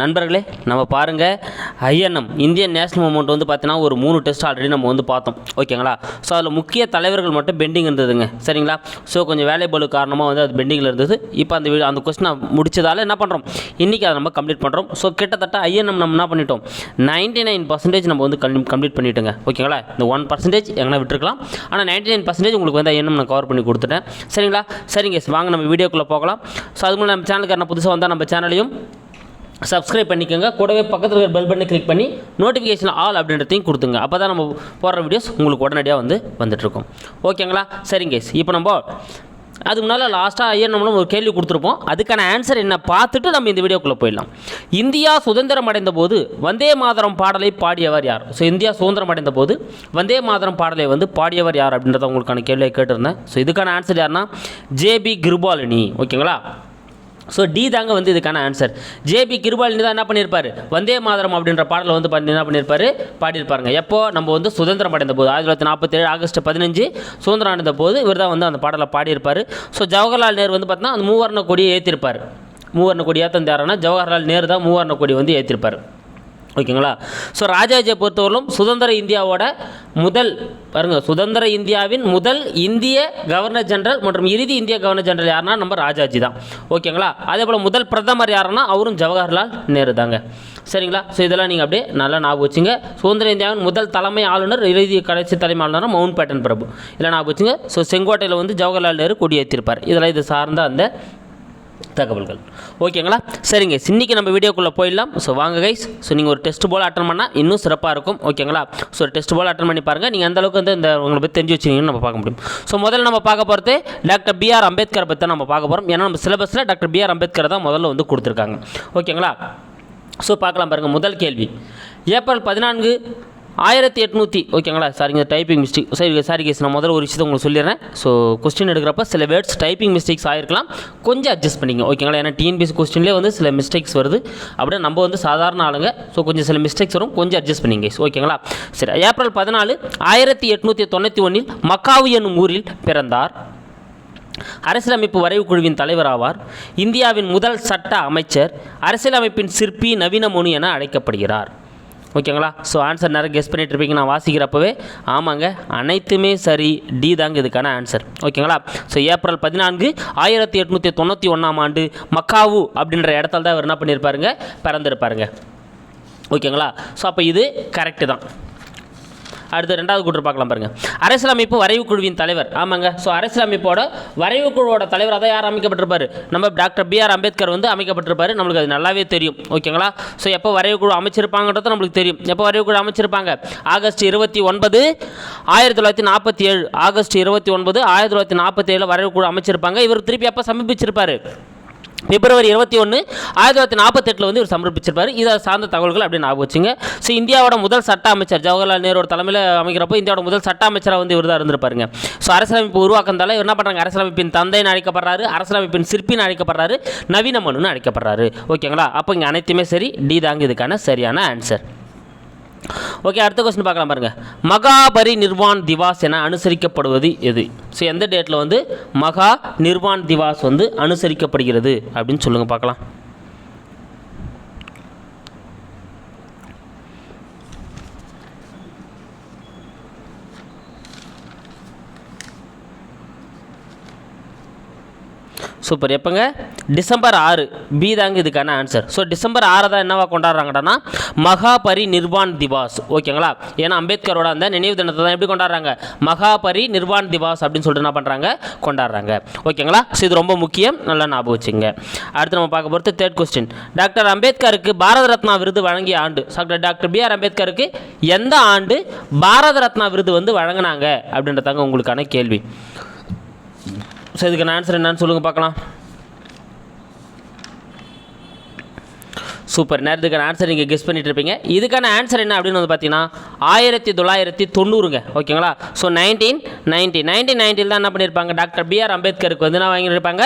நண்பர்களே நம்ம பாருங்கள் ஐஎன்எம் இந்தியன் நேஷனல் மூமெண்ட் வந்து பார்த்தீங்கன்னா ஒரு மூணு டெஸ்ட் ஆல்ரெடி நம்ம வந்து பார்த்தோம். ஓகேங்களா? ஸோ அதில் முக்கிய தலைவர்கள் மட்டும் பெண்டிங் இருந்ததுங்க. சரிங்களா? ஸோ கொஞ்சம் வேலைபளு காரணமாக வந்து அது பெண்டிங்கில் இருந்தது. இப்போ அந்த அந்த கொஸ்டினை முடிச்சதால என்ன பண்ணுறோம் இன்றைக்கி அதை நம்ம கம்ப்ளீட் பண்ணுறோம் ஸோ கிட்டத்தட்ட ஐஎன்எம் நம்ம என்ன பண்ணிட்டோம்? நைன்டி நைன் பர்சன்டேஜ் நம்ம வந்து கம்ப்ளீட் பண்ணிட்டுங்க. ஓகேங்களா? இந்த ஒன் பர்சன்டேஜ் எங்கன்னா விட்டுருக்கலாம். ஆனால் நைன்டி நைன் பர்சன்டேஜ் உங்களுக்கு வந்து ஐஎன்எம் நான் கவர் பண்ணி கொடுத்துட்டேன். சரிங்களா? சரிங்க வாங்க நம்ம வீடியோக்குள்ளே போகலாம். ஸோ அது மூலம் நம்ம சேனலுக்கு என்ன புதுசாக வந்தால் நம்ம சேனலையும் சப்ஸ்கிரைப் பண்ணிக்கோங்க. கூடவே பக்கத்தில் இருக்கிற பெல் பட்டனை கிளிக் பண்ணி நோட்டிஃபிகேஷன் ஆல் அப்படின்றதையும் கொடுத்துங்க. அப்போ தான் நம்ம போடுற வீடியோஸ் உங்களுக்கு உடனடியாக வந்து வந்துட்டுருக்கும். ஓகேங்களா சரிங்க இப்போ நம்ம அதுக்கு முன்னால் லாஸ்ட்டாக ஐயர் நம்மளும் ஒரு கேள்வி கொடுத்துருப்போம். அதுக்கான ஆன்சர் என்ன பார்த்துட்டு நம்ம இந்த வீடியோக்குள்ளே போயிடலாம். இந்தியா சுதந்திரம் அடைந்த போது வந்தே மாதரம் பாடலை பாடியவர் யார்? ஸோ இந்தியா சுதந்திரம் அடைந்த போது வந்தே மாதரம் பாடலை வந்து பாடியவர் யார் அப்படின்றத உங்களுக்கான கேள்வியை கேட்டிருந்தேன். ஸோ இதுக்கான ஆன்சர் யாருன்னா ஜேபி கிருபாலினி. ஓகேங்களா ஸோ டி தாங்க வந்து இதுக்கான ஆன்சர் ஜேபி கிருபாலினி தான் என்ன பண்ணியிருப்பார் வந்தே மாதரம் அப்படின்ற பாடலை வந்து பண்ணி என்ன பண்ணியிருப்பாரு பாடியிருப்பாருங்க. எப்போ? நம்ம வந்து சுதந்திரம் அடைந்த போது ஆயிரத்தி தொள்ளாயிரத்தி நாற்பத்தேழு ஆகஸ்ட் பதினஞ்சு சுதந்திரம் அடைந்த போது இவர் தான் வந்து அந்த பாடலை பாடியிருப்பார். ஸோ ஜவஹர்லால் நேரு வந்து பார்த்தீங்கன்னா அந்த மூவர்ண கொடியை ஏற்றிருப்பார் மூவர்ண கொடி ஏற்றம் ஜவஹர்லால் நேரு தான் மூவர்ண கொடி வந்து ஏற்றிருப்பார் ஓகேங்களா? ஸோ ராஜாஜியை பொறுத்தவரையிலும் சுதந்திர இந்தியாவோட முதல் பாருங்கள் சுதந்திர இந்தியாவின் முதல் இந்திய கவர்னர் ஜெனரல் மற்றும் இறுதி இந்திய கவர்னர் ஜெனரல் யாருன்னா நம்ம ராஜாஜி தான். ஓகேங்களா? அதே போல் முதல் பிரதமர் யாருன்னா அவரும் ஜவஹர்லால் நேரு தாங்க. சரிங்களா? ஸோ இதெல்லாம் நீங்கள் அப்படியே நல்லா ஞாபகம் வச்சுங்க. சுதந்திர இந்தியாவின் முதல் தலைமை ஆளுநர் இறுதி கடைசி தலைமை ஆளுநர் மவுண்ட் பேட்டன் பிரபு. இல்லை ஞாபகம் வச்சுங்க. ஸோ செங்கோட்டையில் வந்து ஜவஹர்லால் நேரு கொடியேற்றிருப்பார். இதெல்லாம் இது சார்ந்த அந்த தகவல்கள். ஓகேங்களா சரிங்க. இன்னைக்கு நம்ம வீடியோக்குள்ளே போயிடலாம். ஸோ வாங்க கைஸ் ஸோ நீங்கள் ஒரு டெஸ்ட் போல் அட்டன் பண்ணால் இன்னும் சிறப்பாக இருக்கும். ஓகேங்களா ஸோ டெஸ்ட் போல் அட்டன் பண்ணி பாருங்கள் நீங்கள் அந்தளவுக்கு வந்து இந்த உங்களை பற்றி தெரிஞ்சு வச்சிங்கன்னு நம்ம பார்க்க முடியும். ஸோ முதல்ல நம்ம பார்க்க போகிறது டாக்டர் பிஆர் அம்பேத்கரை பற்றி தான் நம்ம பார்க்க போகிறோம் ஏன்னா நம்ம சிலபஸில் டாக்டர் பிஆர் அம்பேத்கர் தான் முதல்ல வந்து கொடுத்துருக்காங்க. ஓகேங்களா ஸோ பார்க்கலாம் பாருங்கள் முதல் கேள்வி. ஏப்ரல் பதினான்கு ஆயிரத்தி எட்நூற்றி ஓகேங்களா? சாரிங்க டைப்பிங் மிஸ்டேக் சரி சாரி கேஸ் நான் முதல்ல ஒரு விஷயத்தை உங்களுக்கு சொல்லிடுறேன். ஸோ கொஸ்டின் எடுக்கிறப்ப சில வேர்ட்ஸ் டைப்பிங் மிஸ்டேக்ஸ் ஆயிருக்கலாம். கொஞ்சம் அட்ஜஸ்ட் பண்ணிங்க ஓகேங்களா? ஏன்னா டிஎன்பிஎஸ் கொஸ்டின்லேயே வந்து சில மிஸ்டேக்ஸ் வருது. அப்படியே நம்ம வந்து சாதாரண ஆளுங்க ஸோ கொஞ்சம் சில மிஸ்டேக்ஸ் வரும். கொஞ்சம் அட்ஜஸ்ட் பண்ணிங்க ஓகேங்களா? சரி ஏப்ரல் பதினாலு ஆயிரத்தி எட்நூற்றி தொண்ணூற்றி ஒன்றில் மக்காவு என்னும் ஊரில் பிறந்தார். அரசியலமைப்பு வரைவு குழுவின் தலைவர் ஆவார் இந்தியாவின் முதல் சட்ட அமைச்சர் அரசியலமைப்பின் சிற்பி நவீன மோனி என அழைக்கப்படுகிறார். ஓகேங்களா? ஸோ ஆன்சர் நிறைய கெஸ் பண்ணிட்டு இருப்பீங்க. நான் வாசிக்கிறப்பவே ஆமாங்க அனைத்துமே சரி டி தாங்க இதுக்கான ஆன்சர் ஓகேங்களா? ஸோ ஏப்ரல் பதினான்கு ஆயிரத்தி எட்நூற்றி தொண்ணூற்றி ஒன்றாம் ஆண்டு மக்காவு அப்படின்ற இடத்துல தான் அவர் என்ன பண்ணியிருப்பாருங்க பிறந்திருப்பாருங்க. ஓகேங்களா? ஸோ அப்போ இது கரெக்டு தான். அடுத்து ரெண்டாவது கூற்று பார்க்கலாம் பாருங்க. அரசியலமைப்பு வரைவு குழுவின் தலைவர். ஆமாங்க. ஸோ அரசியலமைப்போட வரைவு குழுவோட தலைவர் தான் யார் அமைக்கப்பட்டிருப்பார்? நம்ம டாக்டர் பிஆர் அம்பேத்கர் வந்து அமைக்கப்பட்டிருப்பாரு. நம்மளுக்கு அது நல்லாவே தெரியும். ஓகேங்களா? ஸோ எப்போ வரைவு குழு அமைச்சிருப்பாங்கன்றது நம்மளுக்கு தெரியும். எப்போ வரைவு குழு அமைச்சிருப்பாங்க? ஆகஸ்ட் இருபத்தி ஒன்பது ஆயிரத்தி தொள்ளாயிரத்தி நாற்பத்தி ஏழு. ஆகஸ்ட் இருபத்தி ஒன்பது ஆயிரத்தி தொள்ளாயிரத்தி நாற்பத்தி ஏழு வரைவு குழு அமைச்சிருப்பாங்க. இவர் திருப்பி எப்போ சமர்ப்பிச்சிருப்பார் பிப்ரவரி இருபத்தி ஒன்று ஆயிரத்தி தொள்ளாயிரத்தி நாற்பத்தெட்டில் வந்து இவர் சமர்ப்பிச்சிருப்பார். இதை சார்ந்த தகவல்கள் அப்படி ஞாபகம் வச்சுங்க. ஸோ இந்தியாவோட முதல் சட்ட அமைச்சர் ஜவஹர்லால் நேரு தலைமையில் அமைக்கிறப்போ இந்தியாவோட முதல் சட்ட அமைச்சராக வந்து இவர் தான் இருந்திருப்பாருங்க. ஸோ அரசியலமைப்பு உருவாக்கந்தால இவர் என்ன பண்ணுறாங்க அரசியலமைப்பின் தந்தைன்னு அழைக்கப்படுறாரு அரசியலமைப்பின் சிற்பின்னு அழைக்கப்படுறாரு நவீன மனுன்னு அழைக்கப்படுறாரு. ஓகேங்களா அப்போ இங்கே அனைத்துமே சரி டி தாங்க இதுக்கான சரியான ஆன்சர் ஓகே அடுத்த கொஸ்டின் பார்க்கலாம் பாருங்கள் மகாபரி நிர்வான் திவாஸ் என அனுசரிக்கப்படுவது எது? ஸோ எந்த டேட்டில் வந்து மகா நிர்வாண் திவாஸ் வந்து அனுசரிக்கப்படுகிறது அப்படின்னு சொல்லுங்கள் பார்க்கலாம். சூப்பர். எப்போங்க? டிசம்பர் ஆறு. பி தாங்க இதுக்கான ஆன்சர் ஸோ டிசம்பர் ஆறை தான் என்னவா கொண்டாடுறாங்கன்னா மகாபரி நிர்வான் திவாஸ். ஓகேங்களா? ஏன்னா அம்பேத்கரோட அந்த நினைவு தினத்தை தான் எப்படி கொண்டாடுறாங்க? மகாபரி நிர்வான் திவாஸ் அப்படின்னு சொல்லிட்டு என்ன பண்ணுறாங்க கொண்டாடுறாங்க. ஓகேங்களா? ஸோ இது ரொம்ப முக்கியம். நல்லா ஞாபகம் வச்சுங்க அடுத்து நம்ம பார்க்க போகிறது தேர்ட் கொஸ்டின் டாக்டர் அம்பேத்கருக்கு பாரத ரத்னா விருது வழங்கிய ஆண்டு டாக்டர் டாக்டர் பிஆர் அம்பேத்கருக்கு எந்த ஆண்டு பாரத ரத்னா விருது வந்து வழங்கினாங்க? அப்படின்றதாங்க உங்களுக்கான கேள்வி. ஸோ இதுக்கு ஆன்சர் என்னன்னு சொல்லுங்கள் பார்க்கலாம். சூப்பர். நேரத்துக்கான ஆன்சர் நீங்கள் கெஸ் பண்ணிட்டு இருப்பீங்க. இதுக்கான ஆன்சர் என்ன அப்படின்னு வந்து பார்த்தீங்கன்னா ஆயிரத்தி தொள்ளாயிரத்தி தொண்ணூறுங்க. ஓகேங்களா? ஸோ நைன்டீன் நைன்டி நைன்டீன் நைன்டியில் தான் என்ன பண்ணியிருப்பாங்க டாக்டர் பிஆர் அம்பேத்கருக்கு வந்து என்ன வாங்கியிருப்பாங்க?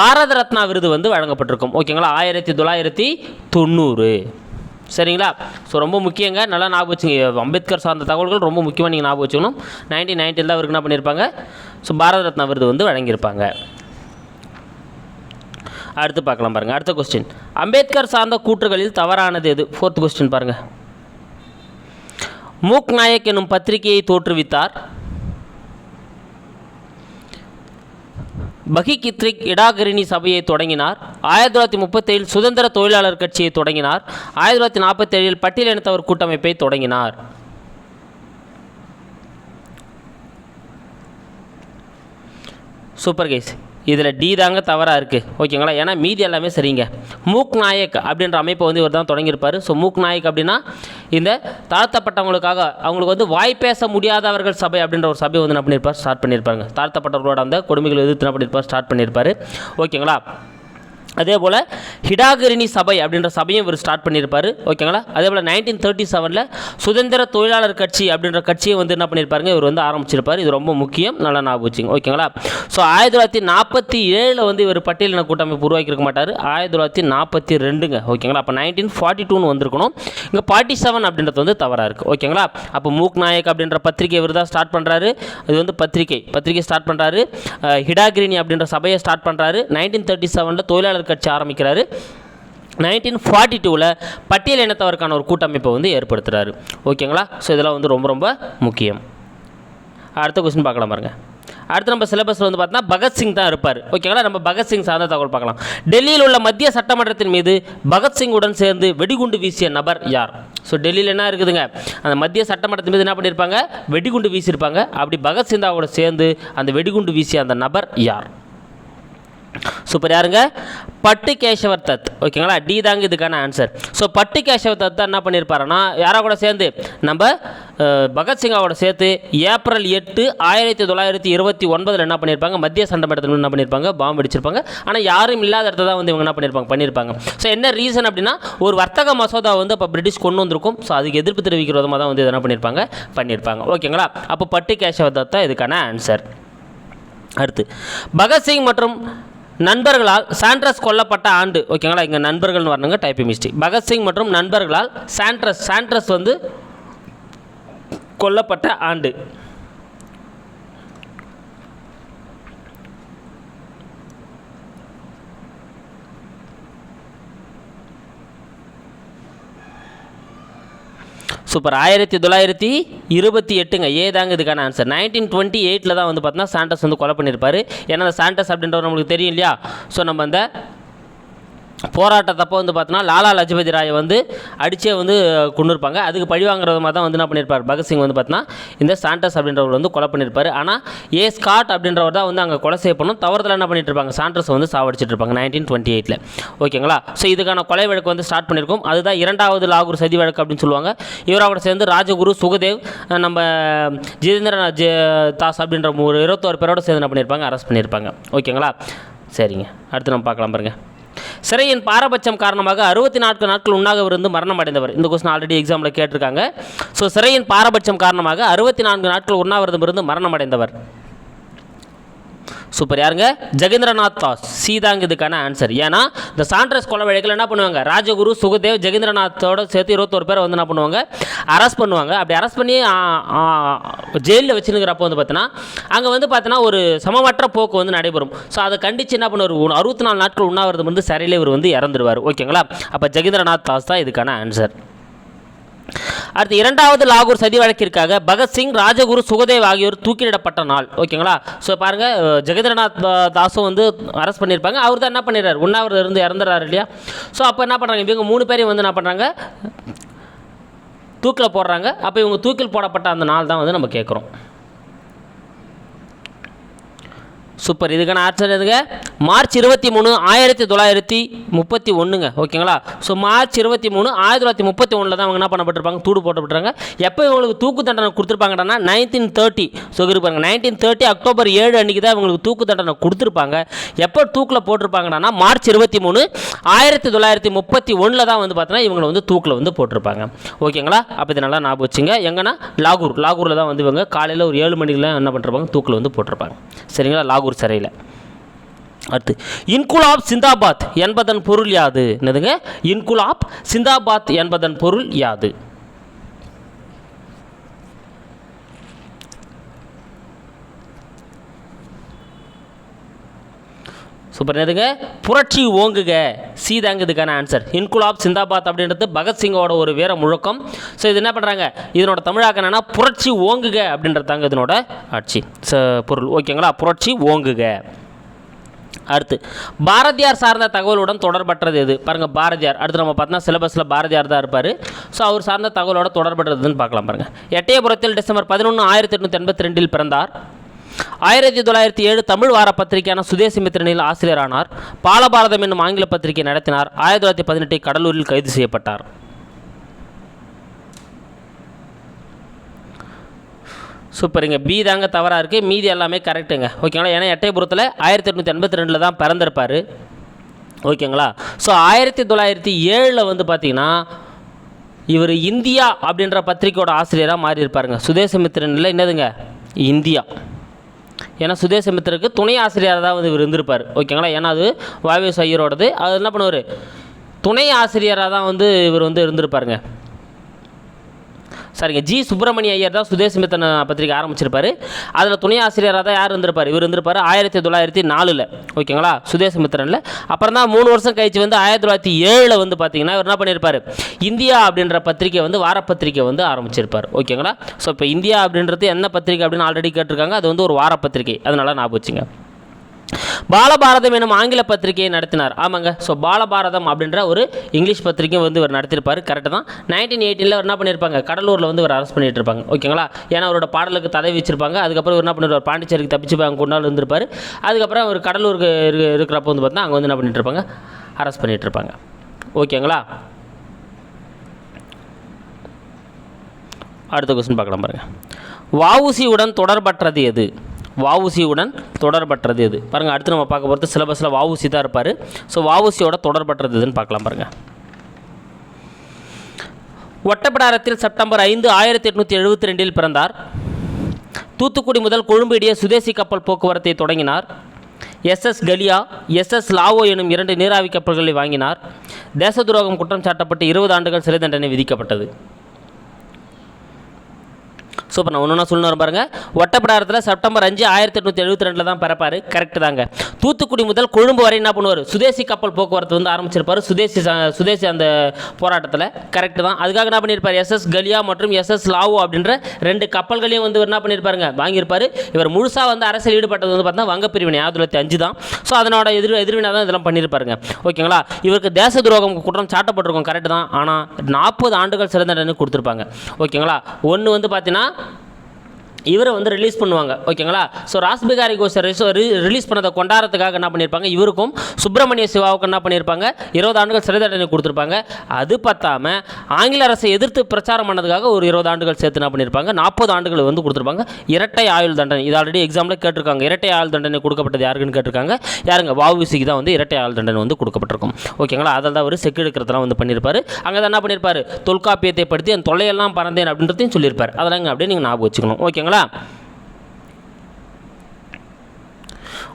பாரத ரத்னா விருது வந்து வழங்கப்பட்டிருக்கும். ஓகேங்களா? ஆயிரத்தி தொள்ளாயிரத்தி தொண்ணூறு. சரிங்களா? ஸோ ரொம்ப முக்கியங்க. நல்லா ஞாபகம் வச்சுங்க. அம்பேத்கர் சார்ந்த தகவல்கள் ரொம்ப முக்கியமாக நீங்கள் ஞாபகம் வச்சுக்கணும். நைன்டீன் நைன்ட்டில் தான் அவருக்கு என்ன பண்ணியிருப்பாங்க ஸோ பாரத ரத்னா விருது வந்து வழங்கியிருப்பாங்க. அடுத்து பார்க்கலாம் பாருங்கள் அடுத்த கொஸ்டின் அம்பேத்கர் சார்ந்த கூற்றுகளில் தவறானது எது? ஃபோர்த் கொஸ்டின் பாருங்கள் மூக் நாயக் எனும் பத்திரிகையை தோற்றுவித்தார். பகி கித்ரிக் இடாகரிணி சபையை தொடங்கினார். ஆயிரத்தி தொள்ளாயிரத்தி முப்பத்தேழில் சுதந்திர தொழிலாளர் கட்சியை தொடங்கினார். ஆயிரத்தி தொள்ளாயிரத்தி நாற்பத்தேழில் பட்டியலினத்தவர் கூட்டமைப்பை தொடங்கினார். Super gas. இதில் டி தாங்க தவறாக இருக்குது ஓகேங்களா? ஏன்னா மீதி எல்லாமே சரிங்க. மூக் நாயக் அப்படின்ற அமைப்பை வந்து இவர் தான் தொடங்கியிருப்பார். ஸோ மூக் நாயக் அப்படின்னா இந்த தாழ்த்தப்பட்டவங்களுக்காக அவங்களுக்கு வந்து வாய் பேச முடியாதவர்கள் சபை அப்படின்ற ஒரு சபை வந்து என்ன பண்ணியிருப்பார்? ஸ்டார்ட் பண்ணியிருப்பாங்க தாழ்த்தப்பட்டவர்களோட அந்த கொடுமைகள் எதிர்த்து என்ன பண்ணியிருப்பார்? ஸ்டார்ட் பண்ணியிருப்பார். ஓகேங்களா? அதே போல் ஹிடாகரிணி சபை அப்படின்ற சபையும் இவர் ஸ்டார்ட் பண்ணியிருப்பார். ஓகேங்களா? அதே போல் நைன்டீன் தேர்ட்டி செவனில் சுதந்திர தொழிலாளர் கட்சி அப்படின்ற கட்சியை வந்து என்ன பண்ணியிருப்பாருங்க? இவர் வந்து ஆரம்பிச்சிருப்பார். இது ரொம்ப முக்கியம். நல்லா ஞாபகம் வச்சுங்க. ஓகேங்களா? ஸோ ஆயிரத்தி தொள்ளாயிரத்தி நாற்பத்தி ஏழில் வந்து இவர் பட்டியலின கூட்டமைப்பு உருவாக்கியிருக்க மாட்டார். ஆயிரத்தி தொள்ளாயிரத்தி நாற்பத்தி ரெண்டுங்க. ஓகேங்களா? அப்போ நைன்டீன் ஃபார்ட்டி டூன்னு வந்திருக்கணும். இங்கே ஃபார்ட்டி செவன் அப்படின்றது வந்து தவறாக இருக்குது ஓகேங்களா? அப்போ மூக் நாயக் அப்படின்ற பத்திரிகை இவர் தான் ஸ்டார்ட் பண்ணுறாரு இது வந்து பத்திரிகை. பத்திரிகை ஸ்டார்ட் பண்ணுறாரு ஹிடாகிரினி அப்படின்ற சபையை ஸ்டார்ட் பண்ணுறாரு நைன்டீன் தேர்ட்டி செவனில் தொழிலாளர் கட்சி ஆரம்பிக்கிறாரு. நைன்டீன் ஃபார்ட்டி டூவில் பட்டியல் இனத்தவருக்கான ஒரு கூட்டமைப்பை வந்து ஏற்படுத்துகிறாரு ஓகேங்களா? ஸோ இதெல்லாம் வந்து ரொம்ப ரொம்ப முக்கியம். அடுத்த கொஸ்டின் பார்க்கலாம் பாருங்கள் அடுத்து நம்ம சிலபஸில் வந்து பார்த்தோன்னா பகத்சிங் தான் இருப்பார். ஓகேங்களா? நம்ம பகத்சிங் சார்ந்த தகவல் பார்க்கலாம். டெல்லியில் உள்ள மத்திய சட்டமன்றத்தின் மீது பகத்சிங்குடன் சேர்ந்து வெடிகுண்டு வீசிய நபர் யார்? ஸோ டெல்லியில் என்ன இருக்குதுங்க? அந்த மத்திய சட்டமன்றத்தின் மீது என்ன பண்ணியிருப்பாங்க? வெடிகுண்டு வீசியிருப்பாங்க. அப்படி பகத்சிங்காவோட சேர்ந்து அந்த வெடிகுண்டு வீசிய அந்த நபர் யார்? சூப்பர் யாருங்க? பட்டு கேசவர் தத். ஓகேங்களா? டி தாங்க இதுக்கான ஆன்சர் ஸோ பட்டு கேசவர் தத் தான் என்ன பண்ணியிருப்பாருன்னா யாரா கூட சேர்ந்து நம்ம பகத்சிங்காவோட சேர்த்து ஏப்ரல் எட்டு ஆயிரத்தி தொள்ளாயிரத்தி இருபத்தி ஒன்பதில் என்ன பண்ணியிருப்பாங்க மத்திய சட்டமன்றத்தில் என்ன பண்ணியிருப்பாங்க பாம்பு அடிச்சிருப்பாங்க ஆனால் யாரும் இல்லாத இடத்துல தான் வந்து இவங்க என்ன பண்ணியிருப்பாங்க பண்ணியிருப்பாங்க ஸோ என்ன ரீசன் அப்படின்னா ஒரு வர்த்தக மசோதா வந்து அப்போ பிரிட்டிஷ் கொண்டு வந்திருக்கும். ஸோ அதுக்கு எதிர்ப்பு தெரிவிக்கிற விதமாக தான் வந்து என்ன பண்ணியிருப்பாங்க பண்ணியிருப்பாங்க ஓகேங்களா? அப்போ பட்டு கேசவர் தத் தான் இதுக்கான ஆன்சர் அடுத்து பகத்சிங் மற்றும் நண்பர்களால் சாண்ட்ரஸ் கொல்லப்பட்ட ஆண்டு. ஓகேங்களா இங்கே நண்பர்கள்னு வரணுங்க டைப்பிங் மிஸ்டேக் பகத்சிங் மற்றும் நண்பர்களால் சாண்ட்ரஸ் சாண்ட்ரஸ் வந்து கொல்லப்பட்ட ஆண்டு. சூப்பர். ஆயிரத்தி தொள்ளாயிரத்தி இருபத்தி எட்டுங்க. ஏ தாங்க இதுக்கான ஆன்சர் நைன்டீன் டுவெண்ட்டி எயிட்டில் தான் வந்து பார்த்தீங்கன்னா சாண்டஸ் வந்து கொலை பண்ணியிருப்பாரு. ஏன்னா அந்த சாண்டஸ் அப்படின்றவர் நம்மளுக்கு தெரியும் இல்லையா? ஸோ நம்ம அந்த போராட்டத்தப்போ வந்து பார்த்தோன்னா லாலா லஜபதி ராயை வந்து அடித்தே வந்து கொண்டிருப்பாங்க அதுக்கு பழி வாங்குற விதமாக தான் வந்து என்ன பண்ணியிருப்பார் பகத்சிங் வந்து பார்த்தோன்னா இந்த சாண்டஸ் அப்படின்றவர் வந்து கொலை பண்ணியிருப்பார் ஆனால் ஏ ஸ்காட் அப்படின்றவர் தான் வந்து அங்கே கொலை செய்யப்படும் தவறுதல் என்ன பண்ணிட்டு இருப்பாங்க சாண்டஸ் வந்து சாவடிச்சிட்டு இருப்பாங்க நைன்டீன் டுவெண்ட்டி எயிட்டில் ஓகேங்களா? ஸோ இதுக்கான கொலை வழக்கு வந்து ஸ்டார்ட் பண்ணியிருக்கோம் அதுதான் இரண்டாவது லாகூர் சதி வழக்கு அப்படின்னு சொல்லுவாங்க. இவரோட சேர்ந்து ராஜகுரு சுகதேவ் நம்ம ஜிதேந்திரநாத் தாஸ் அப்படின்ற ஒரு இருபத்தோரு பேரோட சேர்ந்து என்ன பண்ணியிருப்பாங்க அரெஸ்ட் பண்ணியிருப்பாங்க ஓகேங்களா? சரிங்க. அடுத்து நம்ம பார்க்கலாம் பாருங்கள் சிறையின் பாரபட்சம் காரணமாக அறுபத்தி நான்கு நாட்கள் உண்ணாகவிருந்து மரணம் அடைந்தவர் இந்த கொஸ்டின் ஆல்ரெடி எக்ஸாமில் கேட்டிருக்காங்க. ஸோ சிறையின் பாரபட்சம் காரணமாக அறுபத்தி நான்கு நாட்கள் உண்ணாவிரதம் இருந்து மரணம் அடைந்தவர் சூப்பர். யாருங்க? ஜெகேந்திரநாத் தாஸ். சீதாங்க இதுக்கான ஆன்சர் ஏன்னா இந்த சாண்ட்ரஸ் கொலை வழக்கில் என்ன பண்ணுவாங்க? ராஜகுரு சுகதேவ் ஜெகேந்திரநாத்தோட சேர்த்து இருபத்தோரு பேர் வந்து என்ன பண்ணுவாங்க? அரெஸ்ட் பண்ணுவாங்க. அப்படி அரெஸ்ட் பண்ணி ஜெயிலில் வச்சுருக்கிறப்போ வந்து பார்த்தீங்கன்னா அங்கே வந்து பார்த்தீங்கன்னா ஒரு சமமற்ற போக்கு வந்து நடைபெறும். ஸோ அதை கண்டித்து என்ன பண்ணுவார்? அறுபத்தி நாலு நாட்கள் உண்ணாவிரதம் வந்து சரியில் இவர் வந்து இறந்துருவார். ஓகேங்களா? அப்போ ஜெகேந்திரநாத் தாஸ் தான் இதுக்கான ஆன்சர் அடுத்து இரண்டாவது லாகூர் சதி வழக்கிற்காக பகத்சிங் ராஜகுரு சுகதேவ் ஆகியோர் தூக்கிலிடப்பட்ட நாள். ஓகேங்களா? ஸோ பாருங்கள் அஹ், தாஸும் வந்து அரெஸ்ட் பண்ணியிருப்பாங்க. அவர் தான் என்ன பண்ணிடுறாரு? உண்ணாவிரதம் இருந்து இறந்துறாரு இல்லையா? ஸோ அப்போ என்ன பண்ணுறாங்க இவங்க மூணு பேரையும் வந்து என்ன பண்ணுறாங்க தூக்கில் போடுறாங்க. அப்போ இவங்க தூக்கில் போடப்பட்ட அந்த நாள் தான் வந்து நம்ம கேட்குறோம். சூப்பர். இதுக்கான ஆன்சர் எதுங்க? மார்ச் இருபத்தி மூணு ஆயிரத்தி தொள்ளாயிரத்தி முப்பத்தி ஒன்றுங்க ஓகேங்களா? ஸோ மார்ச் இருபத்தி மூணு ஆயிரத்தி தொள்ளாயிரத்தி முப்பத்தி ஒன்றில் தான் அவங்க என்ன பண்ணப்பட்டிருப்பாங்க தூடு போட்டப்பட்டிருக்காங்க எப்போ இவங்களுக்கு தூக்கு தண்டனை கொடுத்துருப்பாங்கன்னா நைன்டீன் தேர்ட்டி ஸோ இருப்பாங்க நைன்டீன் தேர்ட்டி அக்டோபர் ஏழு அன்றைக்கி தான் இவங்களுக்கு தூக்கு தண்டனை கொடுத்துருப்பாங்க. எப்போ தூக்கில் போட்டிருப்பாங்கன்னா மார்ச் இருபத்தி மூணு ஆயிரத்தி தொள்ளாயிரத்தி முப்பத்தி ஒன்றில் தான் வந்து பார்த்தீங்கன்னா இவங்களை வந்து தூக்கில் வந்து போட்டிருப்பாங்க. ஓகேங்களா? அப்போ இது நல்லா ஞாபகம் வச்சுங்க. எங்கன்னா? லாகூர். லாகூரில் தான் வந்து இவங்க காலையில் ஒரு ஏழு மணிக்கெலாம் என்ன பண்ணுறாங்க தூக்கில் வந்து போட்டிருப்பாங்க. சரிங்களா? லாகூர். சிறையில். அடுத்து இன்குலாப் சிந்தாபாத் என்பதன் பொருள் யாது? என்னதுங்க? இன்குலாப் சிந்தாபாத் என்பதன் பொருள் யாது? சூப்பர் எதுங்க புரட்சி ஓங்குக. சி தாங்க இதுக்கான ஆன்சர் இன்குலாப் சிந்தாபாத் அப்படின்றது பகத்சிங்கோட ஒரு வீர முழக்கம். ஸோ இது என்ன பண்ணுறாங்க இதனோட தமிழாக்கம் என்னென்னா புரட்சி ஓங்குக அப்படின்றது தாங்க இதனோட ஆட்சி. ச பொருள். ஓகேங்களா புரட்சி ஓங்குக. அடுத்து பாரதியார் சார்ந்த தகவலுடன் தொடர்பற்றது எது? பாருங்கள் பாரதியார். அடுத்து நம்ம பார்த்தோன்னா சிலபஸில் பாரதியார் தான் இருப்பார். ஸோ அவர் சார்ந்த தகவலோட தொடர்பற்றதுன்னு பார்க்கலாம் பாருங்கள் எட்டயபுரத்தில் டிசம்பர் பதினொன்று ஆயிரத்தி எட்நூற்றி எண்பத்தி ரெண்டில் பிறந்தார். ஆயிரத்தி தொள்ளாயிரத்தி ஏழு தமிழ் வார பத்திரிகையான சுதேசிமித்திரனில் ஆசிரியரானார். பாலபாரதம் என்னும் ஆங்கில பத்திரிகை நடத்தினார். ஆயிரத்தி தொள்ளாயிரத்தி பதினெட்டில் கடலூரில் கைது செய்யப்பட்டார். சூப்பருங்க. பி தாங்க தவறாக இருக்குது மீதி எல்லாமே கரெக்டுங்க ஓகேங்களா ஏன்னா எட்டயபுரத்தில் ஆயிரத்தி எட்நூற்றி எண்பத்தி ரெண்டில் தான் பிறந்திருப்பார். ஓகேங்களா ஸோ ஆயிரத்தி தொள்ளாயிரத்தி ஏழில் வந்து பார்த்தீங்கன்னா இவர் இந்தியா அப்படின்ற பத்திரிக்கையோட ஆசிரியராக மாறி இருப்பாருங்க சுதேசமித்திரனில் என்னதுங்க? இந்தியா. ஏன்னா சுதேசமித்திரருக்கு துணை ஆசிரியராக தான் வந்து இவர் இருந்திருப்பார் ஓகேங்களா? ஏன்னா அது வாவேஸ் ஐயரோடது அது என்ன பண்ணுவார்? துணை ஆசிரியராக தான் வந்து இவர் வந்து இருந்திருப்பாருங்க. சரிங்க ஜி சுப்பிரமணிய ஐயர் தான் சுதேசமித்தன பத்திரிகை ஆரம்பிச்சிருப்பார். அதில் துணை ஆசிரியராக தான் யார் இருந்திருப்பார்? இவர் இருந்திருப்பார் ஆயிரத்தி தொள்ளாயிரத்தி நாலில். ஓகேங்களா? சுதேசமித்திரனில் அப்புறம் தான் மூணு வருஷம் கழிச்சு வந்து ஆயிரத்தி தொள்ளாயிரத்தி ஏழில் வந்து பார்த்தீங்கன்னா இவர் என்ன பண்ணியிருப்பார் இந்தியா அப்படின்ற பத்திரிக்கை வந்து வாரப்பத்திரிகை வந்து ஆரம்பிச்சிருப்பார். ஓகேங்களா? ஸோ இப்போ இந்தியா அப்படின்றது என்ன பத்திரிக்கை அப்படின்னு ஆல்ரெடி கேட்டிருக்காங்க. அது வந்து ஒரு வாரப்பத்திரிக்கை அதனால ஞாபகம் வச்சுங்க பாலபாரதம் எனும் ஆங்கில பத்திரிகையை நடத்தினார். ஆமாங்க. ஸோ பாலபாரதம் அப்படின்ற ஒரு இங்கிலீஷ் பத்திரிகையும் வந்து இவர் நடத்திருப்பார் கரெக்டு தான். நைன்டீன் எயிட்டியில் அவர் என்ன பண்ணியிருப்பாங்க? கடலூரில் வந்து இவர் அரெஸ்ட் பண்ணிட்டு இருப்பாங்க. ஓகேங்களா ஏன்னா அவரோட பாடலுக்கு தடை வச்சிருப்பாங்க அதுக்கப்புறம் இவர் என்ன பண்ணிருப்பார் பாண்டிச்சேரிக்கு தப்பிச்சு அங்கே கொண்டு இருந்திருப்பார். அதுக்கப்புறம் அவர் கடலூருக்கு இரு- இருக்கிறப்ப வந்து பார்த்தா அங்கே வந்து என்ன பண்ணிட்டு இருப்பாங்க? அரெஸ்ட் பண்ணிட்டு இருப்பாங்க. ஓகேங்களா அடுத்த கொஸ்டின் பார்க்கலாம் பாருங்கள் வஉசியுடன் தொடர்பற்றது எது? வஉசியுடன் தொடர்பற்றது எது பாருங்கள் அடுத்து நம்ம பார்க்க போகிறது சிலபஸில் வஉசி தான் இருப்பார். ஸோ வஉசியோட தொடர்பற்றது இதுன்னு பார்க்கலாம் பாருங்கள் ஒட்டப்பிடாரத்தில் செப்டம்பர் ஐந்து ஆயிரத்தி எட்நூற்றி எழுபத்தி ரெண்டில் பிறந்தார். தூத்துக்குடி முதல் கொழும்பு இடையே சுதேசி கப்பல் போக்குவரத்தை தொடங்கினார். எஸ்எஸ் கலியா எஸ்எஸ் லாவோ எனும் இரண்டு நீராவி கப்பல்களை வாங்கினார். தேச துரோகம் குற்றம் சாட்டப்பட்டு இருபது ஆண்டுகள் சிறை தண்டனை விதிக்கப்பட்டது. சூப்பர். நான் ஒன்று சொல்லணும் பாருங்க. ஒட்டப்பிடாரத்தில் செப்டம்பர் அஞ்சு ஆயிரத்தி எட்நூற்றி எழுபத்தி ரெண்டில் தான் பிறப்பார். கரெக்டு தாங்க. தூத்துக்குடி முதல் கொழும்பு வரை என்ன பண்ணுவார்? சுதேசி கப்பல் போக்குவரத்து வந்து ஆரம்பிச்சிருப்பார். சுதேசி சுதேசி அந்த போராட்டத்தில். கரெக்டு தான். அதுக்காக என்ன பண்ணியிருப்பார் எஸ்எஸ் கலியா மற்றும் எஸ்எஸ் லாவோ அப்படின்ற ரெண்டு கப்பல்களையும் வந்து இவர் என்ன பண்ணியிருப்பாருங்க வாங்கியிருப்பார். இவர் முழுசாக வந்து அரசியல் ஈடுபட்டது வந்து பார்த்தா வங்க பிரிவினை ஆயிரத்தி தொள்ளாயிரத்தி அஞ்சு தான். ஸோ அதனோட எதிர் எதிர்வினை தான் இதெல்லாம் பண்ணியிருப்பாருங்க ஓகேங்களா இவருக்கு தேச துரோகம் குற்றம் சாட்டப்பட்டிருக்கும். கரெக்டு தான். ஆனால் நாற்பது ஆண்டுகள் சிறந்த கொடுத்துருப்பாங்க. ஓகேங்களா ஒன்று வந்து பார்த்தீங்கன்னா இவரை வந்து ரிலீஸ் பண்ணுவாங்க. ஓகேங்களா? ஸோ ராஸ்பிகாரி கோஷை ரிலீஸ் பண்ணதை கொண்டாடுறதுக்காக என்ன பண்ணியிருப்பாங்க இவருக்கும் சுப்பிரமணிய சிவாவுக்கு என்ன பண்ணியிருப்பாங்க இருபது ஆண்டுகள் சிறை தண்டனை கொடுத்துருப்பாங்க. அது பத்தாம ஆங்கில அரசை எதிர்த்து பிரச்சாரம் பண்ணதுக்காக ஒரு இருபது ஆண்டுகள் சேர்த்து என்ன பண்ணியிருப்பாங்க நாற்பது ஆண்டுகள் வந்து கொடுத்துருப்பாங்க. இரட்டை ஆயுள் தண்டனை. இது ஆல்ரெடி எக்ஸாமில் கேட்டிருக்காங்க. இரட்டை ஆயுள் தண்டனை கொடுக்கப்பட்டது யாருக்குன்னு கேட்டிருக்காங்க? யாருங்க? வாவுசிக்கு தான் வந்து இரட்டை ஆயுள் தண்டனை வந்து கொடுக்கப்பட்டிருக்கும். ஓகேங்களா? அதில் தான் அவர் செக்கு எடுக்கிறதெல்லாம் வந்து பண்ணியிருப்பார் அங்கே தான் என்ன பண்ணியிருப்பார் தொல்காப்பியத்தை படுத்தி அந்த தொல்லையெல்லாம் பறந்தேன் அப்படின்றதையும் சொல்லியிருப்பார். அதெல்லாம் அப்படியே நீங்கள் ஞாபகம் வச்சுக்கணும். ஓகேங்களா?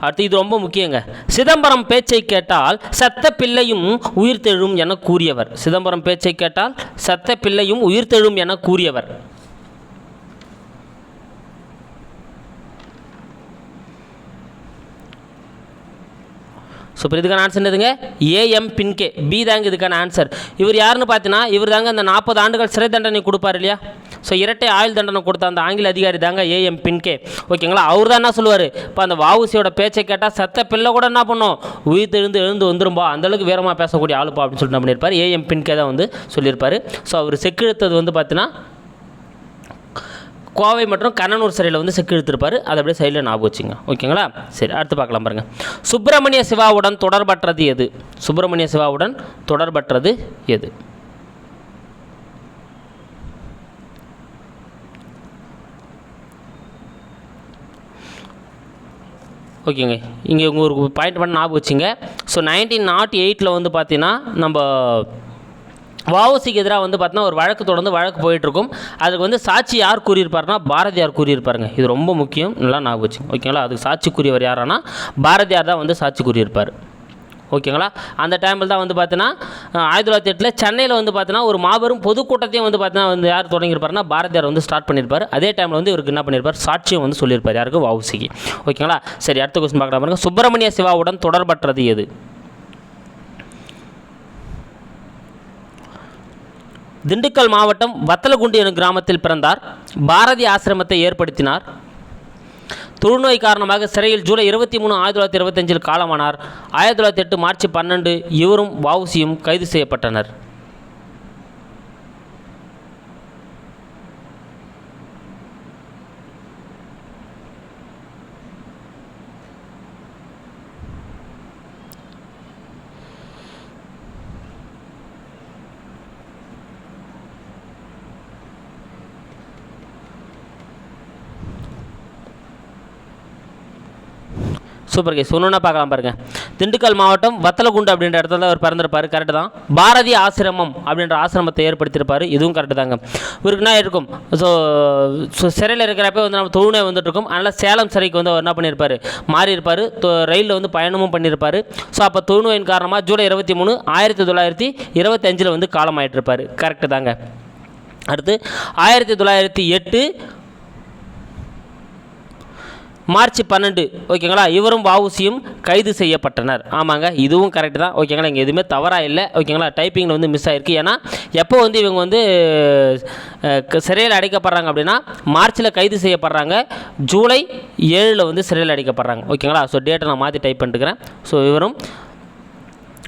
அடுத்து இது ரொம்ப முக்கியங்க. சிதம்பரம் பேச்சை கேட்டால் சத்த பிள்ளையும் உயிர்த்தெழும் என கூறியவர். சிதம்பரம் பேச்சை கேட்டால் சத்த பிள்ளையும் உயிர்த்தெழும் என கூறியவர். ஸோ இப்போ இதுக்கான ஆன்சர் என்னதுங்க? ஏஎம் பின்கே. பி தாங்க இதுக்கான ஆன்சர் இவர் யாருன்னு பார்த்தீங்கன்னா இவர் தாங்க அந்த நாற்பது ஆண்டுகள் சிறை தண்டனை கொடுப்பார் இல்லையா? ஸோ இரட்டை ஆயுள் தண்டனை கொடுத்த அந்த ஆங்கில அதிகாரி தாங்க ஏஎம் பின்கே ஓகேங்களா அவர் தான் என்ன சொல்லுவார்? இப்போ அந்த வாவுசியோட பேச்சை கேட்டால் சத்த பிள்ளை கூட என்ன பண்ணும்? உயிர் தெழுந்து எழுந்து வந்துரும்பா. அந்தளவுக்கு வீரமாக பேசக்கூடிய ஆளுப்பா அப்படின்னு சொல்லிட்டு என்ன பண்ணியிருப்பார் ஏஎம் பின்கே தான் வந்து சொல்லியிருப்பார். ஸோ அவர் செக்கெழுத்தது வந்து பார்த்தீங்கன்னா கோவை மற்றும் கண்ணனூர் சிறையில் வந்து செக்கு இழுத்திருப்பாரு அதை அப்படியே சைடில் ஞாபகம் வச்சுங்க. ஓகேங்களா சரி அடுத்து பார்க்கலாம் பாருங்கள் சுப்பிரமணிய சிவாவுடன் தொடர்பற்றது எது? சுப்பிரமணிய சிவாவுடன் தொடர்பற்றது எது? ஓகேங்க. இங்கே உங்கள் ஒரு பாயிண்ட் பண்ண ஞாபகம் வச்சுங்க. ஸோ நைன்டீன் நாட் எயிட்டில் வந்து பார்த்தீங்கன்னா நம்ம வஉசிக்கு எதிராக வந்து பார்த்தீங்கன்னா ஒரு வழக்கு தொடர்ந்து வழக்கு போயிட்டுருக்கும். அதுக்கு வந்து சாட்சி யார் கூறியிருப்பாருன்னா பாரதியார் கூறியிருப்பாருங்க. இது ரொம்ப முக்கியம். நல்லா ஞாபகம் வச்சுங்க. ஓகேங்களா? அதுக்கு சாட்சி கூறியவர் யாரானா பாரதியார் தான் வந்து சாட்சி கூறியிருப்பார். ஓகேங்களா? அந்த டைமில் தான் வந்து பார்த்தீங்கன்னா ஆயிரத்தி தொள்ளாயிரத்தி எட்டில் சென்னையில் வந்து பார்த்தீங்கன்னா ஒரு மாபெரும் பொதுக்கூட்டத்தையும் வந்து பார்த்தீங்கன்னா வந்து யார் தொடங்கியிருப்பாருன்னா பாரதியார் வந்து ஸ்டார்ட் பண்ணியிருப்பார். அதே டைமில் வந்து இவருக்கு என்ன பண்ணியிருப்பார்? சாட்சியம் வந்து சொல்லியிருப்பார். யாருக்கு? வவுசிக்கு ஓகேங்களா? சரி அடுத்த கொஸ்டின் பார்க்கலாம் பாருங்கள் சுப்பிரமணிய சிவாவுடன் தொடர்பற்றது எது? திண்டுக்கல் மாவட்டம் வத்தலகுண்டு எனும் கிராமத்தில் பிறந்தார். பாரதி ஆசிரமத்தை ஏற்படுத்தினார். தொழுநோய் காரணமாக சிறையில் ஜூலை இருபத்தி மூணு ஆயிரத்தி தொள்ளாயிரத்தி இருபத்தஞ்சில் காலமானார். ஆயிரத்தி தொள்ளாயிரத்தி எட்டு மார்ச் பன்னெண்டு இவரும் வவுசியும் கைது செய்யப்பட்டனர். Super case. ஒன்று பார்க்கலாம் பாருங்கள் திண்டுக்கல் மாவட்டம் வத்தலகுண்டு அப்படின்ற இடத்துல தான் அவர் பிறந்திருப்பார். கரெக்டு தான். பாரதி ஆசிரமம் அப்படின்ற ஆசிரமத்தை ஏற்படுத்தியிருப்பார். இதுவும் கரெக்டு தாங்க. இவருக்கு இருக்கும் ஸோ சிறையில் இருக்கிறப்ப வந்து நம்ம தொழுநோய் வந்துட்டு இருக்கும் அதனால் சேலம் சிறைக்கு வந்து அவர் என்ன பண்ணியிருப்பார்? மாறியிருப்பார். ரயிலில் வந்து பயணமும் பண்ணியிருப்பார். ஸோ அப்போ தொழுநோயின் காரணமாக ஜூலை இருபத்தி மூணு ஆயிரத்தி தொள்ளாயிரத்தி இருபத்தஞ்சில் வந்து காலமாயிட்டிருப்பார். கரெக்டு தாங்க. அடுத்து ஆயிரத்தி தொள்ளாயிரத்தி எட்டு மார்ச் பன்னெண்டு ஓகேங்களா? இவரும் வாவுசியும் கைது செய்யப்பட்டனர். ஆமாங்க இதுவும் கரெக்டு தான். ஓகேங்களா? இங்கே எதுவுமே தவறாக இல்லை. ஓகேங்களா? டைப்பிங்கில் வந்து மிஸ் ஆகிருக்கு ஏன்னா எப்போ வந்து இவங்க வந்து சிறையில் அடைக்கப்படுறாங்க அப்படின்னா மார்ச்சில் கைது செய்யப்படுறாங்க. ஜூலை ஏழில் வந்து சிறையில் அடைக்கப்படுறாங்க. ஓகேங்களா? ஸோ டேட்டை நான் மாற்றி டைப் பண்ணிட்டுக்கிறேன். ஸோ இவரும்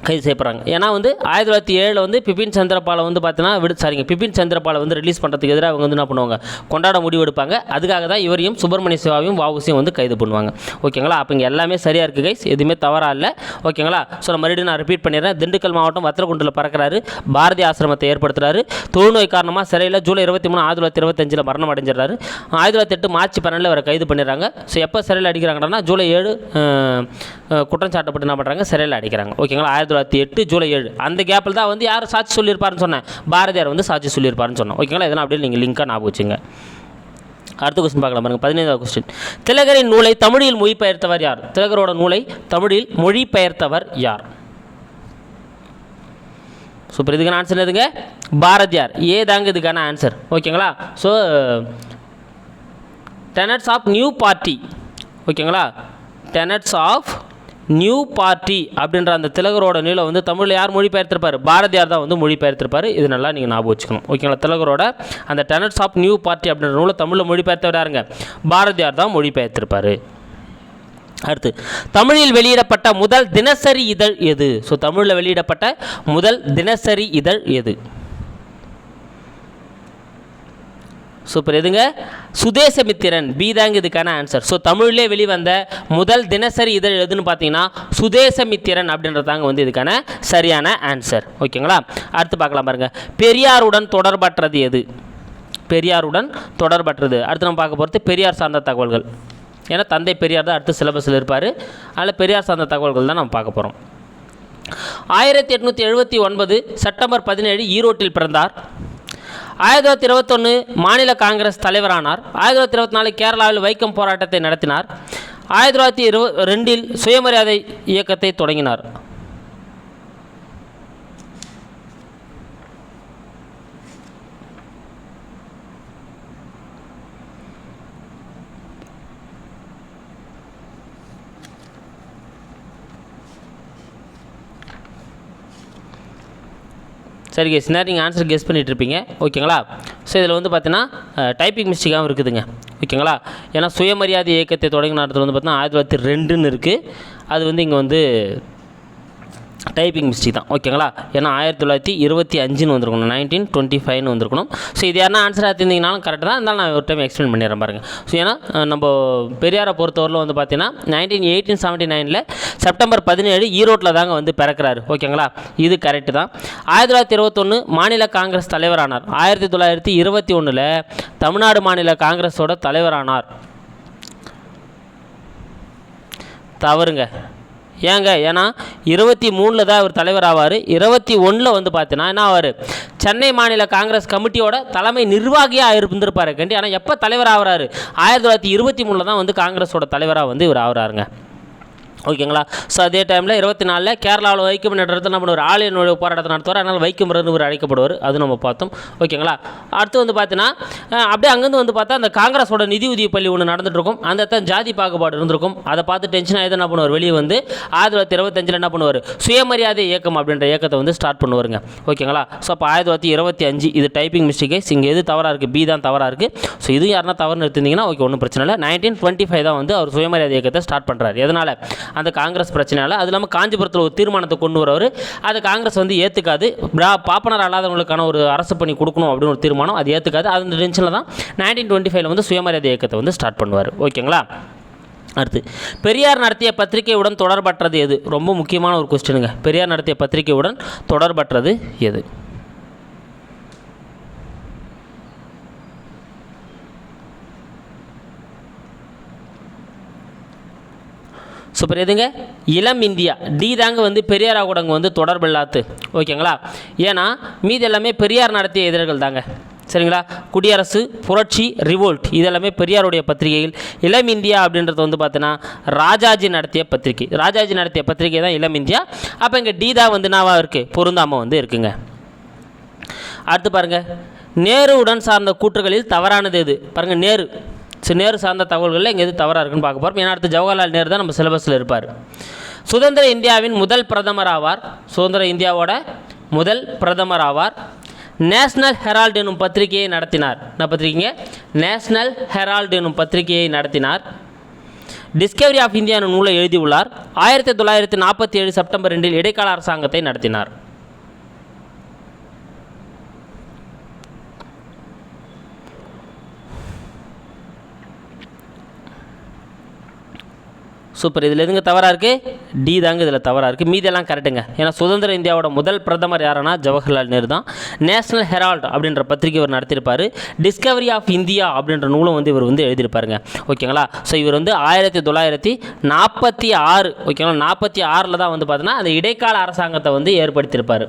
கைது செய்யப்படுறாங்க. ஏன்னா வந்து ஆயிரத்தி தொள்ளாயிரத்தி ஏழில் வந்து பிபின் சந்திரபாலை வந்து பார்த்தீங்கன்னா விடு சாரிங்க பிபின் சந்திரபாலை வந்து ரிலீஸ் பண்ணுறதுக்கு எதிராக அவங்க வந்து என்ன பண்ணுவாங்க? கொண்டாட முடிவு எடுப்பாங்க. அதுக்காக தான் இவரையும் சுப்பிரமணிய சிவாவையும் வாவுசியும் வந்து கைது பண்ணுவாங்க. ஓகேங்களா? அப்போ இங்கே எல்லாமே சரியாக இருக்குது கைஸ் எதுவுமே தவறாக இல்லை. ஓகேங்களா? ஸோ நான் மறுபடியும் நான் ரிப்பீட் பண்ணிடுறேன். திண்டுக்கல் மாவட்டம் வத்திரகுண்டில் பறக்கிறாரு. பாரதி ஆசிரமத்தை ஏற்படுத்துறாரு. தொழுநோய் காரணமாக சிறையில் ஜூலை இருபத்தி மூணு ஆயிரத்தி தொள்ளாயிரத்தி இருபத்தஞ்சில் மரணம் அடைஞ்சிடறாரு. ஆயிரத்தி தொள்ளாயிரத்தி எட்டு மார்ச் பன்னெண்டில் அவரை கைது பண்ணிடுறாங்க. ஸோ எப்போ சிறையில் அடிக்கிறாங்கன்னா ஜூலை ஏழு குற்றம் சாட்டப்பட்டு என்ன பண்ணுறாங்க சிறையில் அடிக்கிறாங்க. ஓகேங்களா? ஆயிரத்தி தொள்ளாயிரத்தி எட்டு ஜூலை ஏழு. அந்த கேப்பில் தான் வந்து யார் சாட்சி சொல்லியிருப்பாருன்னு சொன்னேன். பாரதியார் வந்து சாட்சி சொல்லியிருப்பாருன்னு சொன்னோம் ஓகேங்களா இதெல்லாம் அப்படியே நீங்கள் லிங்காக ஞாபகம் வச்சுங்க. அடுத்த கொஸ்டின் பார்க்கலாம் பாருங்க. பதினைந்தாவது கொஸ்டின் திலகரின் நூலை தமிழில் மொழிபெயர்த்தவர் யார்? திலகரோட நூலை தமிழில் மொழிபெயர்த்தவர் யார்? சூப்பர் இதுக்கான ஆன்சர் எதுங்க பாரதியார். ஏ தாங்க இதுக்கான ஆன்சர் ஓகேங்களா so tenants of new party ஓகேங்களா டெனட்ஸ் ஆஃப் நியூ பார்ட்டி அப்படின்ற அந்த திலகரோட நூலை வந்து தமிழில் யார் மொழிபெயர்த்திருப்பார்? பாரதியார் தான் வந்து மொழிபெயர்த்திருப்பார். இது நல்லா நீங்கள் ஞாபகம் வச்சுக்கணும். ஓகேங்களா திலகரோட அந்த டெனட்ஸ் ஆஃப் நியூ பார்ட்டி அப்படின்ற நூலை தமிழில் மொழிபெயர்த்தவர் யாருங்க? பாரதியார் தான் மொழிபெயர்த்திருப்பார். அடுத்து தமிழில் வெளியிடப்பட்ட முதல் தினசரி இதழ் எது? ஸோ தமிழில் வெளியிடப்பட்ட முதல் தினசரி இதழ் எது? சூப்பர் எதுங்க? சுதேசமித்திரன் பி தாங்க இதுக்கான ஆன்சர் ஸோ தமிழ்லேயே வெளிவந்த முதல் தினசரி இதழ் எதுன்னு பார்த்தீங்கன்னா சுதேசமித்திரன் அப்படின்றதாங்க வந்து இதுக்கான சரியான ஆன்சர் ஓகேங்களா? அடுத்து பார்க்கலாம் பாருங்கள் பெரியாருடன் தொடர்பற்றது எது? பெரியாருடன் தொடர்பற்றது. அடுத்து நம்ம பார்க்க போகிறது பெரியார் சார்ந்த தகவல்கள். ஏன்னா தந்தை பெரியார் தான் அடுத்த சிலபஸில் இருப்பார். அதில் பெரியார் சார்ந்த தகவல்கள் தான் நம்ம பார்க்க போகிறோம் ஆயிரத்தி எட்நூற்றி எழுபத்தி ஒன்பது செப்டம்பர் பதினேழு ஈரோட்டில் பிறந்தார். ஆயிரத்தி தொள்ளாயிரத்தி இருபத்தொன்று மாநில காங்கிரஸ் தலைவரானார். ஆயிரத்தி தொள்ளாயிரத்தி இருபத்தி நாலு கேரளாவில் வைக்கம் போராட்டத்தை நடத்தினார். ஆயிரத்தி தொள்ளாயிரத்தி இருப ரெண்டில் சுயமரியாதை இயக்கத்தை தொடங்கினார். சரி கேஸ் நேரம் நீங்கள் ஆன்சர் கெஸ் பண்ணிகிட்ருப்பீங்க இருப்பீங்க ஓகேங்களா? ஸோ இதில் வந்து பார்த்தீங்கன்னா டைப்பிங் மிஸ்டேக்காகவும் இருக்குதுங்க. ஓகேங்களா? ஏன்னா சுயமரியாதை இயக்கத்தை தொடங்கின இடத்துல வந்து பார்த்தீங்கன்னா ஆயிரத்தி தொள்ளாயிரத்தி ரெண்டுன்னு இருக்குது அது வந்து இங்கே வந்து டைப்பிங் மிஸ்டேக் தான். ஓகேங்களா? ஏன்னா ஆயிரத்தி தொள்ளாயிரத்தி இருபத்தி அஞ்சுன்னு வந்திருக்கணும். நைன்டீன் டுவெண்ட்டி ஃபைவ்னு வந்திருக்கணும். ஸோ இது யாருன்னா ஆன்சர் ஆத்திருந்தீங்கனாலும் கரெக்டாக தான். இருந்தாலும் நான் ஒரு டைம் எக்ஸ்பிளைன் பண்ணிடுறேன் பாருங்க. ஸோ ஏன்னா நம்ம பெரியாரை பொறுத்தவரையில் வந்து பார்த்தீங்கன்னா நைன்டீன் எயிட்டீன் செவன்ட்டி நைனில் செப்டம்பர் பதினேழு ஈரோட்டில் தாங்க வந்து பிறக்கிறாரு. ஓகேங்களா? இது கரெக்டு தான். ஆயிரத்தி தொள்ளாயிரத்தி இருபத்தொன்று மாநில காங்கிரஸ் தலைவரானார். ஆயிரத்தி தொள்ளாயிரத்தி இருபத்தி ஒன்றில் தமிழ்நாடு மாநில காங்கிரஸோட தலைவரானார். தவறுங்க. ஏங்க ஏன்னா இருபத்தி மூணில் தான் அவர் தலைவர் ஆவார். இருபத்தி ஒன்றில் வந்து பார்த்தீங்கன்னா என்ன ஆவார்? சென்னை மாநில காங்கிரஸ் கமிட்டியோட தலைமை நிர்வாகியாக இருந்திருப்பாரு கண்டி. ஆனால் எப்போ தலைவர் ஆகிறாரு? ஆயிரத்தி தொள்ளாயிரத்தி இருபத்தி மூணில் தான் வந்து காங்கிரஸோட தலைவராக வந்து இவர் ஆகிறாருங்க. ஓகேங்களா? ஸோ அதே டைமில் இருபத்தி நாலில் கேரளாவில் வைக்கம் என்ற இடத்துல நம்ம ஒரு ஆலய போராட்டத்தை நடத்துவார். அதனால் வைக்கம் இவர் அழைக்கப்படுவார். அது நம்ம பார்த்தோம். ஓகேங்களா? அடுத்து வந்து பார்த்தீங்கன்னா அப்படியே அங்கேருந்து வந்து பார்த்தா அந்த காங்கிரஸோட நிதி உதவி பள்ளி ஒன்று நடந்துட்டு இருக்கும் அந்த இடத்துல ஜாதி பாகுபாடு இருந்திருக்கும். அதை பார்த்து டென்ஷன் ஆகி என்ன பண்ணுவார்? வெளியே வந்து ஆயிரத்தி தொள்ளாயிரத்தி இருபத்தஞ்சில் என்ன பண்ணுவார்? சுயமரியாதை இயக்கம் அப்படின்ற இயக்கத்தை வந்து ஸ்டார்ட் பண்ணுவாருங்க. ஓகேங்களா? ஸோ அப்போ ஆயிரத்தி தொள்ளாயிரத்தி இருபத்தி அஞ்சு இது டைப்பிங் மிஸ்டேக்கேஸ் இங்கே எது தவறாக இருக்குது பி தான் தவறாக இருக்குது ஸோ இது யாருன்னா தவறுன்னு எடுத்திருந்தீங்கன்னா ஓகே ஒன்றும் பிரச்சனை இல்லை. நைன்டீன் டுவெண்ட்டி ஃபைவ் தான் வந்து அவர் சுயமரியாதை இயக்கத்தை ஸ்டார்ட் பண்ணுறாரு எதனால்? அந்த காங்கிரஸ் பிரச்சனையால். அது இல்லாமல் காஞ்சிபுரத்தில் ஒரு தீர்மானத்தை கொண்டு வரவர். அதை காங்கிரஸ் வந்து ஏற்றுக்காது பாப்பனர் அல்லாதவங்களுக்கான ஒரு அரசு பணி கொடுக்கணும் அப்படின்னு ஒரு தீர்மானம். அது ஏற்றுக்காது அந்த டென்ஷனில் தான் நைன்டீன் டுவெண்ட்டி ஃபைவ்ல வந்து சுயமரியாதை இயக்கத்தை வந்து ஸ்டார்ட் பண்ணுவார். ஓகேங்களா? அடுத்து பெரியார் நடத்திய பத்திரிகையுடன் தொடர்பற்றது எது? ரொம்ப முக்கியமான ஒரு கொஸ்டினுங்க பெரியார் நடத்திய பத்திரிகையுடன் தொடர்பற்றது எது? சூப்பர். எதுங்க? இளம் இந்தியா. டி தாங்க வந்து பெரியார் கூடங்க வந்து தொடர்பில்லாத்து ஓகேங்களா? ஏன்னா மீதி எல்லாமே பெரியார் நடத்திய இதழ்கள் தாங்க. சரிங்களா? குடியரசு புரட்சி ரிவோல்ட் இதெல்லாமே பெரியாருடைய பத்திரிகைகள். இளம் இந்தியா அப்படின்றது வந்து பார்த்தீங்கன்னா ராஜாஜி நடத்திய பத்திரிகை. ராஜாஜி நடத்திய பத்திரிகை தான் இளம் இந்தியா. அப்போ இங்கே டீதா வந்து நாவாக இருக்குது பொருந்தாமல் வந்து இருக்குங்க. அடுத்து பாருங்கள் நேருவுடன் சார்ந்த கூற்றுகளில் தவறானது எது? பாருங்கள் நேரு. சில நேரு சார்ந்த தகவல்களில் இங்கே எது தவறாக இருக்குன்னு பார்க்க போகிறோம் ஏன்னா அடுத்து ஜவஹர்லால் நேரு தான் நம்ம சிலபஸில் இருப்பார். சுதந்திர இந்தியாவின் முதல் பிரதமர் ஆவார். சுதந்திர இந்தியாவோட முதல் பிரதமர் ஆவார். நேஷனல் ஹெரால்டு எனும் பத்திரிகையை நடத்தினார். என்ன பத்திரிக்கைங்க நேஷ்னல் ஹெரால்டு எனும் பத்திரிகையை நடத்தினார். டிஸ்கவரி ஆஃப் இந்தியா எனும் நூலை எழுதியுள்ளார். ஆயிரத்தி தொள்ளாயிரத்தி நாற்பத்தி ஏழு செப்டம்பர் ரெண்டில் இடைக்கால அரசாங்கத்தை நடத்தினார். சூப்பர். இதில் எதுங்க தவறாக இருக்குது டி தாங்க இதில் தவறாக இருக்குது மீதெல்லாம் கரெக்டுங்க ஏன்னா சுதந்திர இந்தியாவோட முதல் பிரதமர் யாருன்னா ஜவஹர்லால் நேரு தான். நேஷனல் ஹெரால்டு அப்படின்ற பத்திரிகை இவர் நடத்தியிருப்பார். டிஸ்கவரி ஆஃப் இந்தியா அப்படின்ற நூலும் வந்து இவர் வந்து எழுதியிருப்பாருங்க. ஓகேங்களா? ஸோ இவர் வந்து ஆயிரத்தி தொள்ளாயிரத்தி நாற்பத்தி ஆறு ஓகேங்களா? நாற்பத்தி ஆறில் தான் வந்து பார்த்தீங்கன்னா அந்த இடைக்கால அரசாங்கத்தை வந்து ஏற்படுத்தியிருப்பார்.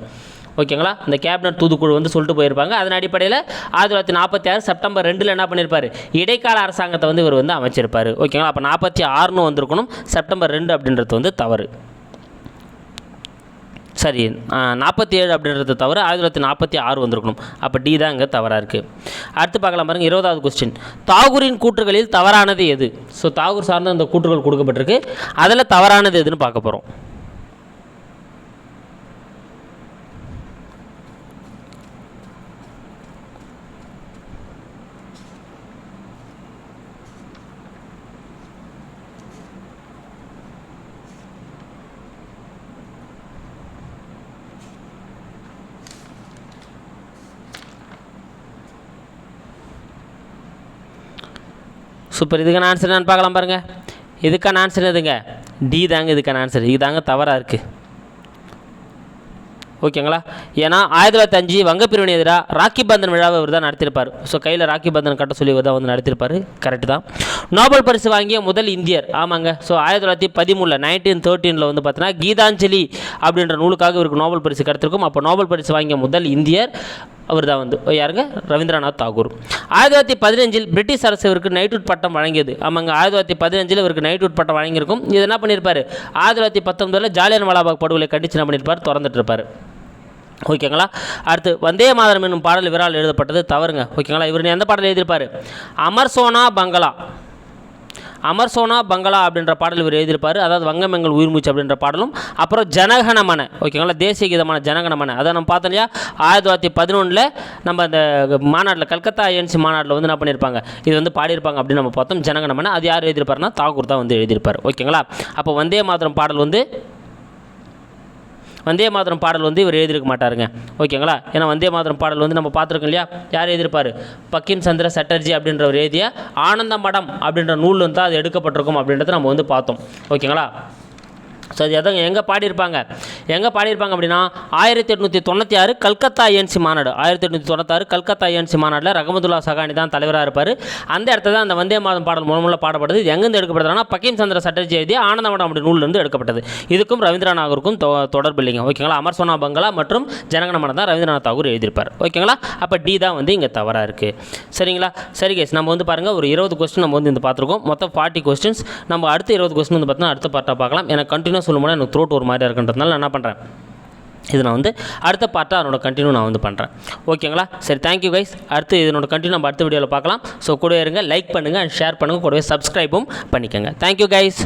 ஓகேங்களா? இந்த கேபினட் தூதுக்குழு வந்து சொல்லிட்டு போயிருப்பாங்க. அதன் அடிப்படையில் ஆயிரத்தி தொள்ளாயிரத்தி நாற்பத்தி ஆறு செப்டம்பர் ரெண்டில் என்ன பண்ணியிருப்பார் இடைக்கால அரசாங்கத்தை வந்து இவர் வந்து அமைச்சிருப்பார். ஓகேங்களா? அப்போ நாற்பத்தி ஆறுன்னு வந்திருக்கணும். செப்டம்பர் ரெண்டு அப்படின்றது வந்து தவறு. சரி நாற்பத்தி ஏழு அப்படின்றது தவிர ஆயிரத்தி தொள்ளாயிரத்தி நாற்பத்தி ஆறு வந்திருக்கணும். அப்போ டி தான் இங்கே தவறாக இருக்குது அடுத்து பார்க்கலாம் பாருங்கள் இருபதாவது கொஸ்டின் தாகூரின் கூற்றுகளில் தவறானது எது? ஸோ தாகூர் சார்ந்த அந்த கூற்றுகள் கொடுக்கப்பட்டிருக்கு. அதில் தவறானது எதுன்னு பார்க்க போகிறோம் சூப்பர் இதுக்கான ஆன்சர் நான் பார்க்கலாம் பாருங்கள் இதுக்கான ஆன்சர் எதுங்க? டி தாங்க இதுக்கான ஆன்சர் இது தாங்க தவறாக இருக்குது ஓகேங்களா ஏன்னா ஆயிரத்தி தொள்ளாயிரத்தி அஞ்சு வங்கப்பிரிவினை எதிராக ராக்கி பந்தன் விழாவை இவர் தான் நடத்திருப்பார் ஸோ கையில் ராக்கி பந்தன் கட்ட சொல்லி தான் வந்து நடத்திருப்பார் கரெக்டு தான். நோபல் பரிசு வாங்கிய முதல் இந்தியர் ஆமாங்க. ஸோ ஆயிரத்தி தொள்ளாயிரத்தி பதிமூணில் நைன்டீன் தேர்ட்டீனில் வந்து பார்த்தீங்கன்னா கீதாஞ்சலி அப்படின்ற நூலுக்காக இவருக்கு நோபல் பரிசு கிடைத்திருக்கும். அப்போ நோபல் பரிசு வாங்கிய முதல் இந்தியர் அவர் தான் வந்து யாருங்க? ரவீந்திரநாத் தாகூர். ஆயிரத்தி தொள்ளாயிரத்தி பதினஞ்சில் பிரிட்டிஷ் அரசு இவருக்கு நைட்வுட் பட்டம் வழங்கியது. ஆமாங்க ஆயிரத்தி தொள்ளாயிரத்தி பதினஞ்சில் இவருக்கு நைட்வுட் பட்டம் வழங்கியிருக்கும். இது என்ன பண்ணியிருப்பார்? ஆயிரத்தி தொள்ளாயிரத்தி பத்தொன்பதில் ஜாலியன் வாலாபாக் படுகொலை கண்டிச்சு என்ன பண்ணியிருப்பார்? திறந்துட்டு இருப்பார் ஓகேங்களா? அடுத்து வந்தே மாதரம் என்னும் பாடல் இவரால் எழுதப்பட்டது. தவறுங்க. ஓகேங்களா? இவர் எந்த பாடல் எழுதியிருப்பார்? அமர்சோனா பங்களா. அமர்சோனா பங்களா அப்படின்ற பாடல் இவர் எழுதியிருப்பார். அதாவது வங்கமெங்கள் உயிர்மூச்சு அப்படின்ற பாடலும். அப்புறம் ஜனகணமன ஓகேங்களா தேசிய கீதமான ஜனகணமன அதை நம்ம பார்த்தோம் இல்லையா? ஆயிரத்தி தொள்ளாயிரத்தி பதினொன்றில் நம்ம அந்த மாநாட்டில் கல்கத்தா ஏஎன்சி மாநாட்டில் வந்து என்ன பண்ணியிருப்பாங்க? இது வந்து பாடியிருப்பாங்க அப்படின்னு நம்ம பார்த்தோம். ஜனகணமன அது யார் எழுதியிருப்பாருன்னா தாகூர் தான் வந்து எழுதியிருப்பார். ஓகேங்களா? அப்போ வந்தே மாதரம் பாடல் வந்து வந்தே மாதரம் பாடல் வந்து இவர் எழுதியிருக்க மாட்டாருங்க. ஓகேங்களா? ஏன்னா வந்தே மாதரம் பாடல் வந்து நம்ம பார்த்துருக்கோம் இல்லையா? யார் எழுதியிருப்பார்? பக்கிம் சந்திர சட்டர்ஜி அப்படின்றவர் எழுதிய ஆனந்த மடம் அப்படின்ற நூல் வந்து அது எடுக்கப்பட்டிருக்கும் அப்படின்றத நம்ம வந்து பார்த்தோம். ஓகேங்களா? ஸோ அது எதங்க எங்கே பாடியிருப்பாங்க? எங்கே பாடியிருப்பாங்க அப்படின்னா ஆயிரத்தி எட்நூற்றி தொண்ணூற்றி ஆறு கல்கத்தா ஏஎன்சி மாநாடு. ஆயிரத்தி எட்நூற்றி தொண்ணூத்தாறு கல்கத்தா ஏஎன்சி மாநாட்டில் ரகமதுல்லா சகானி தான் தலைவராக இருப்பார். அந்த இடத்துல தான் அந்த வந்தே மாதம் பாடல் மூலமுள்ள பாடப்படுது. இது எங்கேருந்து எடுக்கப்படுதுன்னா பக்கிம் சந்திர சட்டர்ஜி எழுதிய ஆனந்தமடம் அப்படி நூலிலிருந்து எடுக்கப்பட்டது. இதுக்கும் ரவீந்திரநாத் தாகூருக்கும் தொ தொடர்பு இல்லைங்க. ஓகேங்களா? அமர் சோனா பங்களா மற்றும் ஜனகணமன தான் ரவீந்திரநாத் தாகூர் எழுதியிருப்பார். ஓகேங்களா? அப்போ டி தான் வந்து இங்கே தவறாக இருக்குது சரிங்களா? சரி கேஸ் நம்ம வந்து பாருங்கள் ஒரு இருபது கொஸ்டின் நம்ம வந்து இந்த பார்த்துருக்கோம் மொத்தம் ஃபார்ட்டி கொஸ்டின்ஸ் நம்ம அடுத்த இருபது கொஸ்டின் வந்து பார்த்தோம்னா அடுத்த பார்ட்டாக பார்க்கலாம். எனக்கு கண்டினியூ சொல்லும்போது எனக்கு த்ரோட் ஒரு மாதிரி இருக்குன்றதுனால நான் என்ன பண்ணுறேன் இது நான் வந்து அடுத்த பார்ட்டாக அதனோட கண்டினியூ நான் வந்து பண்ணுறேன் ஓகேங்களா சரி தேங்க்யூ கைஸ் அடுத்து இதனோட கண்டினியூ நம்ம அடுத்த வீடியோவில் பார்க்கலாம். ஸோ கூடவே இருங்க லைக் பண்ணுங்கள் அண்ட் ஷேர் பண்ணுங்கள் கூடவே சப்ஸ்கிரைபும் பண்ணிக்கோங்க. Thank you guys